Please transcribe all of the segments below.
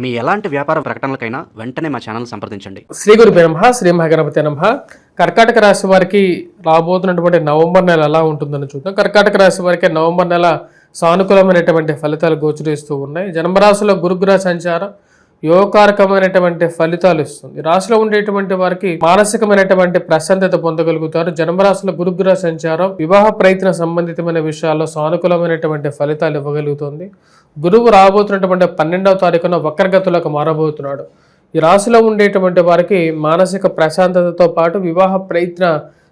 మీ ఎలాంటి వ్యాపార ప్రకటనలకైనా వెంటనే మా ఛానల్ సంప్రదించండి. శ్రీ గురు నమ శ్రీ మహాగణపతి నమ. కర్కాటక రాశి వారికి రాబోతున్నటువంటి నవంబర్ నెల ఎలా ఉంటుందని చూద్దాం. కర్కాటక రాశి వారికి నవంబర్ నెల సానుకూలమైనటువంటి ఫలితాలు గోచరిస్తూ ఉన్నాయి. జన్మరాశిలో గురుగ్రహ సంచారం యోగకారకమైనటువంటి ఫలితాలు ఇస్తుంది. రాశిలో ఉండేటువంటి వారికి మానసికమైనటువంటి ప్రశాంతత పొందగలుగుతారు. జన్మరాశుల గురుగ్రహ సంచారం వివాహ ప్రయత్న సంబంధితమైన విషయాల్లో సానుకూలమైనటువంటి ఫలితాలు ఇవ్వగలుగుతుంది. గురువు రాబోతున్నటువంటి పన్నెండవ తారీఖున వక్రగతులకు మారబోతున్నాడు. ఈ రాశిలో ఉండేటువంటి వారికి మానసిక ప్రశాంతతతో పాటు వివాహ ప్రయత్న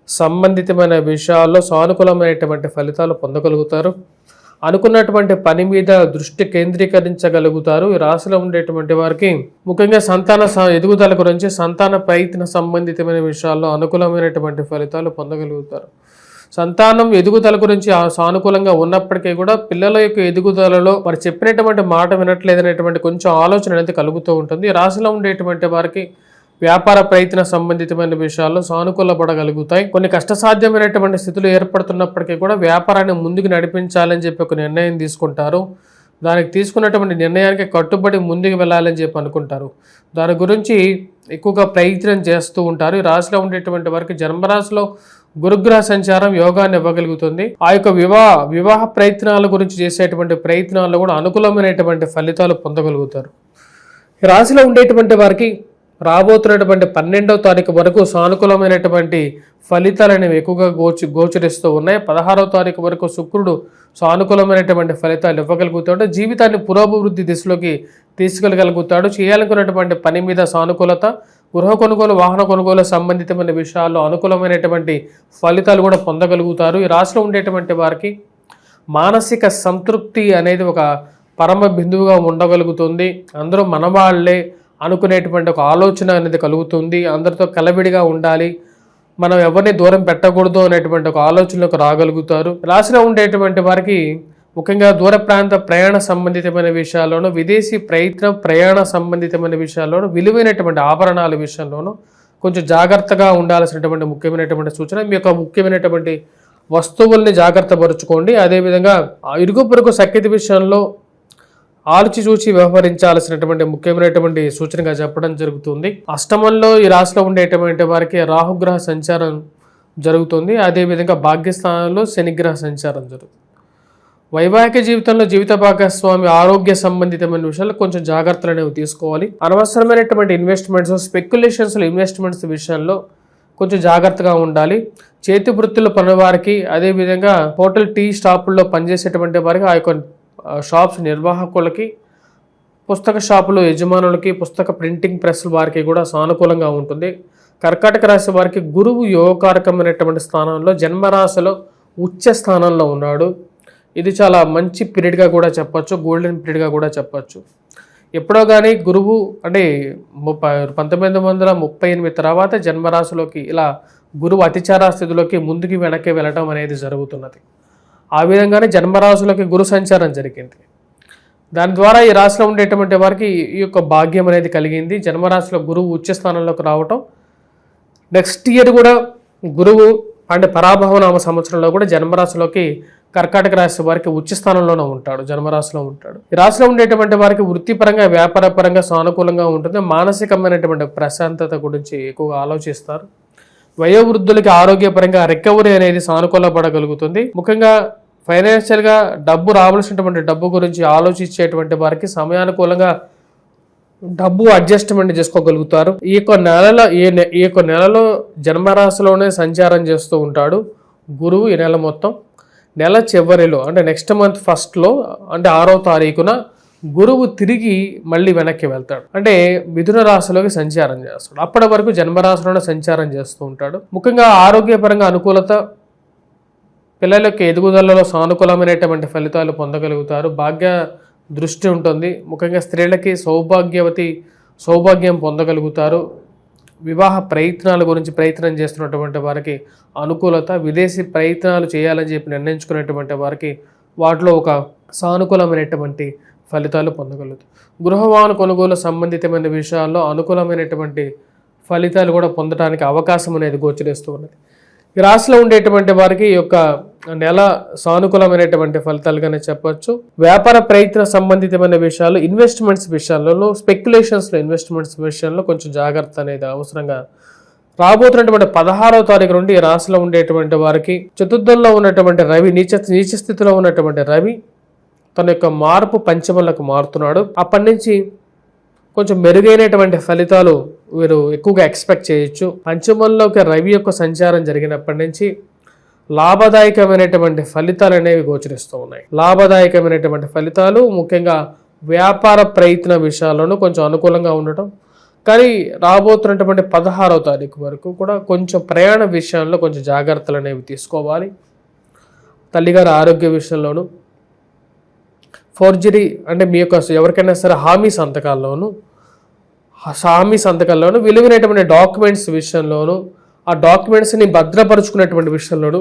సంబంధితమైన విషయాల్లో సానుకూలమైనటువంటి ఫలితాలు పొందగలుగుతారు. అనుకున్నటువంటి పని మీద దృష్టి కేంద్రీకరించగలుగుతారు. ఈ రాశిలో ఉండేటువంటి వారికి ముఖ్యంగా సంతాన స- ఎదుగుదల గురించి సంతాన ప్రయత్న సంబంధితమైన విషయాల్లో అనుకూలమైనటువంటి ఫలితాలు పొందగలుగుతారు. సంతానం ఎదుగుదల గురించి సానుకూలంగా ఉన్నప్పటికీ కూడా పిల్లల యొక్క ఎదుగుదలలో వారు చెప్పినటువంటి మాట వినట్లేదనేటువంటి కొంచెం ఆలోచన అనేది కలుగుతూ ఉంటుంది. రాశిలో ఉండేటువంటి వారికి వ్యాపార ప్రయత్న సంబంధితమైన విషయాల్లో సానుకూలపడగలుగుతాయి. కొన్ని కష్టసాధ్యమైనటువంటి స్థితులు ఏర్పడుతున్నప్పటికీ కూడా వ్యాపారాన్ని ముందుకు నడిపించాలని చెప్పి ఒక నిర్ణయం తీసుకుంటారు. దానికి తీసుకున్నటువంటి నిర్ణయానికి కట్టుబడి ముందుకు వెళ్ళాలని చెప్పి అనుకుంటారు. దాని గురించి ఎక్కువగా ప్రయత్నం చేస్తూ ఉంటారు. ఈ రాశిలో ఉండేటువంటి వారికి జన్మరాశిలో గురుగ్రహ సంచారం యోగాన్ని ఇవ్వగలుగుతుంది. ఆ యొక్క వివాహ వివాహ ప్రయత్నాల గురించి చేసేటువంటి ప్రయత్నాల్లో కూడా అనుకూలమైనటువంటి ఫలితాలు పొందగలుగుతారు. ఈ రాశిలో ఉండేటువంటి వారికి రాబోతున్నటువంటి పన్నెండవ తారీఖు వరకు సానుకూలమైనటువంటి ఫలితాలు అనేవి ఎక్కువగా గోచ గోచరిస్తూ ఉన్నాయి. పదహారవ తారీఖు వరకు శుక్రుడు సానుకూలమైనటువంటి ఫలితాలు ఇవ్వగలుగుతాడు. జీవితాన్ని పురోభివృద్ధి దిశలోకి తీసుకెళ్ళగలుగుతాడు. చేయాలనుకున్నటువంటి పని మీద సానుకూలత గృహ కొనుగోలు వాహన కొనుగోలు సంబంధితమైన విషయాల్లో అనుకూలమైనటువంటి ఫలితాలు కూడా పొందగలుగుతారు. ఈ రాశిలో ఉండేటువంటి వారికి మానసిక సంతృప్తి అనేది ఒక పరమ బిందువుగా ఉండగలుగుతుంది. అందరూ మనవాళ్ళే అనుకునేటువంటి ఒక ఆలోచన అనేది కలుగుతుంది. అందరితో కలవిడిగా ఉండాలి. మనం ఎవరిని దూరం పెట్టకూడదు అనేటువంటి ఒక ఆలోచనలకు రాగలుగుతారు. రాశిలో ఉండేటువంటి వారికి ముఖ్యంగా దూర ప్రాంత ప్రయాణ సంబంధితమైన విషయాల్లోనూ విదేశీ ప్రయత్నం ప్రయాణ సంబంధితమైన విషయాల్లోనూ విలువైనటువంటి ఆభరణాల విషయంలోనూ కొంచెం జాగ్రత్తగా ఉండాల్సినటువంటి ముఖ్యమైనటువంటి సూచన. మీ యొక్క ముఖ్యమైనటువంటి వస్తువుల్ని జాగ్రత్త పరుచుకోండి అదేవిధంగా ఇరుగు పొరుగు సఖ్యత విషయంలో ఆలోచి చూచి వ్యవహరించాల్సినటువంటి ముఖ్యమైనటువంటి సూచనగా చెప్పడం జరుగుతుంది. అష్టమంలో ఈ రాశిలో ఉండేటువంటి వారికి రాహుగ్రహ సంచారం జరుగుతుంది. అదేవిధంగా భాగ్యస్థానంలో శనిగ్రహ సంచారం జరుగుతుంది. వైవాహిక జీవితంలో జీవిత భాగస్వామి ఆరోగ్య సంబంధితమైన విషయాలు కొంచెం జాగ్రత్తలు అనేవి తీసుకోవాలి. అనవసరమైనటువంటి ఇన్వెస్ట్మెంట్స్ స్పెక్యులేషన్స్ ఇన్వెస్ట్మెంట్స్ విషయంలో కొంచెం జాగ్రత్తగా ఉండాలి. చేతి వృత్తుల పనివారికి అదేవిధంగా హోటల్ టీ స్టాపుల్లో పనిచేసేటువంటి వారికి ఆ యొక్క షాప్స్ నిర్వాహకులకి పుస్తక షాపులు యజమానులకి పుస్తక ప్రింటింగ్ ప్రెస్ వారికి కూడా సానుకూలంగా ఉంటుంది. కర్కాటక రాశి వారికి గురువు యోగకారకమైనటువంటి స్థానంలో జన్మరాశిలో ఉచ్చ స్థానంలో ఉన్నాడు. ఇది చాలా మంచి పీరియడ్గా కూడా చెప్పచ్చు గోల్డెన్ పీరియడ్గా కూడా చెప్పచ్చు. ఎప్పుడో కానీ గురువు అంటే ముప్పై పంతొమ్మిది వందల ముప్పై ఎనిమిది తర్వాత జన్మరాశిలోకి ఇలా గురువు అతిచార స్థితిలోకి ముందుకి వెనక్కి వెళ్ళటం అనేది జరుగుతున్నది. ఆ విధంగానే జన్మరాశులకి గురు సంచారం జరిగింది. దాని ద్వారా ఈ రాశిలో ఉండేటువంటి వారికి ఈ యొక్క భాగ్యం అనేది కలిగింది. జన్మరాశిలో గురువు ఉచ్చ స్థానంలోకి రావటం నెక్స్ట్ ఇయర్ కూడా గురువు అంటే పరాభవనామ సంవత్సరంలో కూడా జన్మరాశిలోకి కర్కాటక రాశి వారికి ఉచ్చ స్థానంలోనే ఉంటాడు జన్మరాశిలో ఉంటాడు. ఈ రాశిలో ఉండేటువంటి వారికి వృత్తిపరంగా వ్యాపారపరంగా సానుకూలంగా ఉంటుంది. మానసికమైనటువంటి ప్రశాంతత గురించి ఎక్కువగా ఆలోచిస్తారు. వయోవృద్ధులకి ఆరోగ్యపరంగా రికవరీ అనేది సానుకూలపడగలుగుతుంది. ముఖ్యంగా ఫైనాన్షియల్గా డబ్బు రావాల్సినటువంటి డబ్బు గురించి ఆలోచించేటువంటి వారికి సమయానుకూలంగా డబ్బు అడ్జస్ట్మెంట్ చేసుకోగలుగుతారు. ఈ యొక్క నెలలో ఈ నె- ఈ యొక్క నెలలో జన్మరాశిలోనే సంచారం చేస్తూ ఉంటాడు గురువు ఈ నెల మొత్తం. నెల చివరిలో అంటే నెక్స్ట్ మంత్ ఫస్ట్లో అంటే ఆరో తారీఖున గురువు తిరిగి మళ్ళీ వెనక్కి వెళ్తాడు. అంటే మిథున రాశిలోకి సంచారం చేస్తాడు. అప్పటి వరకు జన్మరాశిలోనే సంచారం చేస్తూ ఉంటాడు. ముఖ్యంగా ఆరోగ్యపరంగా అనుకూలత పిల్లలకి ఎదుగుదలలో సానుకూలమైనటువంటి ఫలితాలు పొందగలుగుతారు. భాగ్య దృష్టి ఉంటుంది. ముఖ్యంగా స్త్రీలకి సౌభాగ్యవతి సౌభాగ్యం పొందగలుగుతారు. వివాహ ప్రయత్నాల గురించి ప్రయత్నం చేస్తున్నటువంటి వారికి అనుకూలత విదేశీ ప్రయత్నాలు చేయాలని చెప్పి నిర్ణయించుకున్నటువంటి వారికి వాటిలో ఒక సానుకూలమైనటువంటి ఫలితాలు పొందగలుగుతారు. గృహవాహన కొనుగోలు సంబంధితమైన విషయాల్లో అనుకూలమైనటువంటి ఫలితాలు కూడా పొందడానికి అవకాశం అనేది గోచరిస్తూ ఉన్నది. ఈ రాశిలో ఉండేటువంటి వారికి ఈ యొక్క నెల సానుకూలమైనటువంటి ఫలితాలుగానే చెప్పొచ్చు వ్యాపార ప్రయత్న సంబంధితమైన విషయాలు ఇన్వెస్ట్మెంట్స్ విషయాలలో స్పెక్యులేషన్స్లో ఇన్వెస్ట్మెంట్స్ విషయంలో కొంచెం జాగ్రత్త అనేది అవసరంగా రాబోతున్నటువంటి పదహారవ తారీఖు నుండి ఈ రాశిలో ఉండేటువంటి వారికి చతుర్థంలో ఉన్నటువంటి రవి నీచ నీచ స్థితిలో ఉన్నటువంటి రవి తన యొక్క మార్పు పంచమలకు మారుతున్నాడు. అప్పటి నుంచి కొంచెం మెరుగైనటువంటి ఫలితాలు వీరు ఎక్కువగా ఎక్స్పెక్ట్ చేయొచ్చు. పంచమంలోకి రవి యొక్క సంచారం జరిగినప్పటి నుంచి లాభదాయకమైనటువంటి ఫలితాలు అనేవి గోచరిస్తూ ఉన్నాయి. లాభదాయకమైనటువంటి ఫలితాలు ముఖ్యంగా వ్యాపార ప్రయత్న విషయాల్లోనూ కొంచెం అనుకూలంగా ఉండటం కానీ రాబోతున్నటువంటి పదహారవ తారీఖు వరకు కూడా కొంచెం ప్రయాణ విషయంలో కొంచెం జాగ్రత్తలు అనేవి తీసుకోవాలి. తల్లిగారి ఆరోగ్య విషయంలోనూ ఫోర్జరీ అంటే మీ యొక్క ఎవరికైనా సరే హామీ సంతకాల్లోనూ హామీ సంతకాల్లోనూ విలువైనటువంటి డాక్యుమెంట్స్ విషయంలోనూ ఆ డాక్యుమెంట్స్ని భద్రపరుచుకునేటువంటి విషయంలోనూ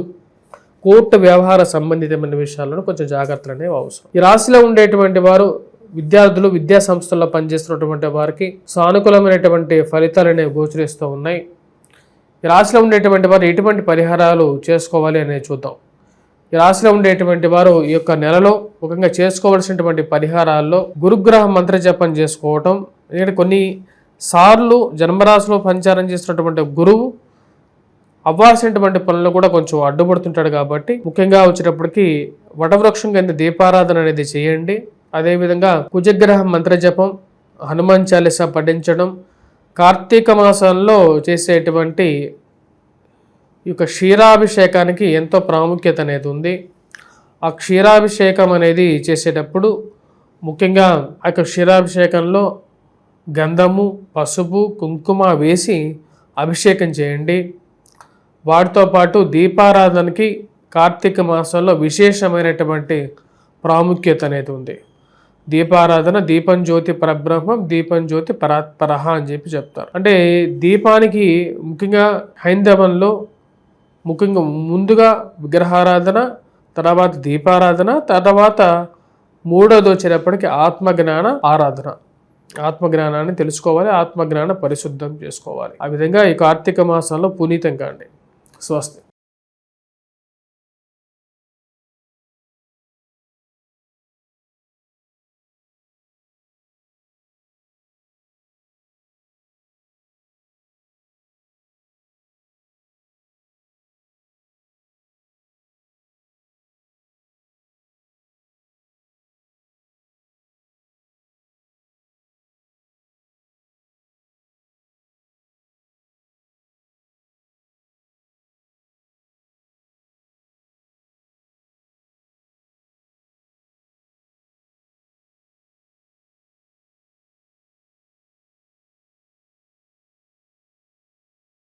కోర్టు వ్యవహార సంబంధితమైన విషయాల్లోనూ కొంచెం జాగ్రత్తలు అనేవి అవసరం. ఈ రాశిలో ఉండేటువంటి వారు విద్యార్థులు విద్యా సంస్థల్లో పనిచేస్తున్నటువంటి వారికి సానుకూలమైనటువంటి ఫలితాలు అనేవి గోచరిస్తూ ఉన్నాయి. ఈ రాశిలో ఉండేటువంటి వారు ఎటువంటి పరిహారాలు చేసుకోవాలి అనేది చూద్దాం. ఈ రాశిలో ఉండేటువంటి వారు ఈ యొక్క నెలలో ముఖ్యంగా చేసుకోవాల్సినటువంటి పరిహారాల్లో గురుగ్రహ మంత్ర జపం చేసుకోవటం ఎందుకంటే కొన్ని సార్లు జన్మరాశిలో సంచారం చేసినటువంటి గురువు అవ్వాల్సినటువంటి పనులు కూడా కొంచెం అడ్డుపడుతుంటాడు కాబట్టి ముఖ్యంగా వచ్చేటప్పటికి వటవృక్షం కింద దీపారాధన అనేది చేయండి. అదేవిధంగా కుజగ్రహ మంత్ర జపం హనుమాన్ చాలీస పఠించడం కార్తీక మాసంలో చేసేటువంటి ఈ యొక్క క్షీరాభిషేకానికి ఎంతో ప్రాముఖ్యత అనేది ఉంది. ఆ క్షీరాభిషేకం అనేది చేసేటప్పుడు ముఖ్యంగా ఆ యొక్క క్షీరాభిషేకంలో గంధము పసుపు కుంకుమ వేసి అభిషేకం చేయండి. వాటితో పాటు దీపారాధనకి కార్తీక మాసంలో విశేషమైనటువంటి ప్రాముఖ్యత అనేది ఉంది. దీపారాధన దీపం జ్యోతి పరబ్రహ్మం దీపం జ్యోతి పరాత్పరహ అని చెప్పి చెప్తారు. అంటే దీపానికి ముఖ్యంగా హైందవంలో ముఖ్యంగా ముందుగా విగ్రహారాధన తర్వాత దీపారాధన తర్వాత మూడోది వచ్చేటప్పటికి ఆత్మజ్ఞాన ఆరాధన. ఆత్మజ్ఞానాన్ని తెలుసుకోవాలి ఆత్మజ్ఞాన పరిశుద్ధం చేసుకోవాలి. ఆ విధంగా ఈ కార్తీక మాసంలో పునీతం కాండి స్వస్తి.